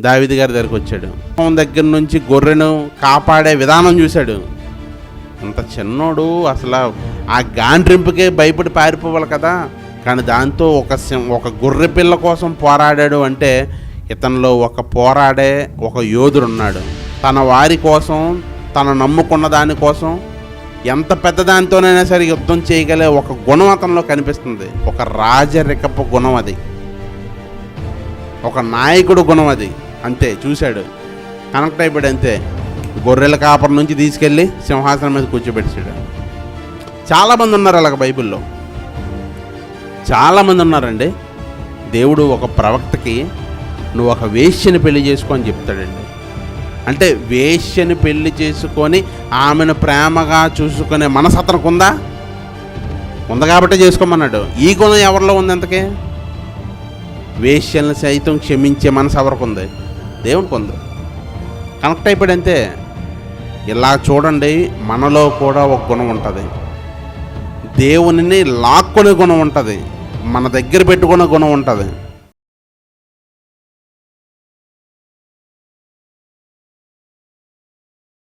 దావిది గారి దగ్గరకు వచ్చాడు. దగ్గర నుంచి గొర్రెను కాపాడే విధానం చూశాడు. అంత చిన్నోడు అసలు ఆ గాండ్రింపుకే భయపడి పారిపోవాలి కదా. కానీ దాంతో ఒక ఒక గొర్రె పిల్ల కోసం పోరాడాడు అంటే ఇతనిలో ఒక పోరాడే ఒక యోధుడు ఉన్నాడు. తన వారి కోసం తను నమ్ముకున్న దానికోసం ఎంత పెద్ద దానితోనైనా సరే యుద్ధం చేయగలే ఒక గుణం అతనిలో కనిపిస్తుంది. ఒక రాజరికపు గుణం అది. ఒక నాయకుడు గుణం అది. అంతే చూశాడు. కనెక్ట్ అయిపోయాడు అంతే. గొర్రెల కాపర్ నుంచి తీసుకెళ్ళి సింహాసనం మీద కూర్చోబెట్టాడు చాలామంది ఉన్నారు అలాగ బైబిల్లో. చాలామంది ఉన్నారండి దేవుడు ఒక ప్రవక్తకి నువ్వు ఒక వేశ్యని పెళ్ళి చేసుకో అని చెప్తాడండి. అంటే వేశ్యని పెళ్ళి చేసుకొని ఆమెను ప్రేమగా చూసుకునే మనసు అతనికి ఉందా ఉంది కాబట్టి చేసుకోమన్నాడు. ఈ గుణం ఎవరిలో ఉంది అంతకే? వేశ్యలను సైతం క్షమించే మనసు ఎవరికి ఉంది దేవుడు పొందు. కనెక్ట్ అయిపోయాడు ఇలా చూడండి మనలో కూడా ఒక గుణం ఉంటుంది. దేవునిని లాక్కునే గుణం ఉంటుంది. మన దగ్గర పెట్టుకునే గుణం ఉంటుంది.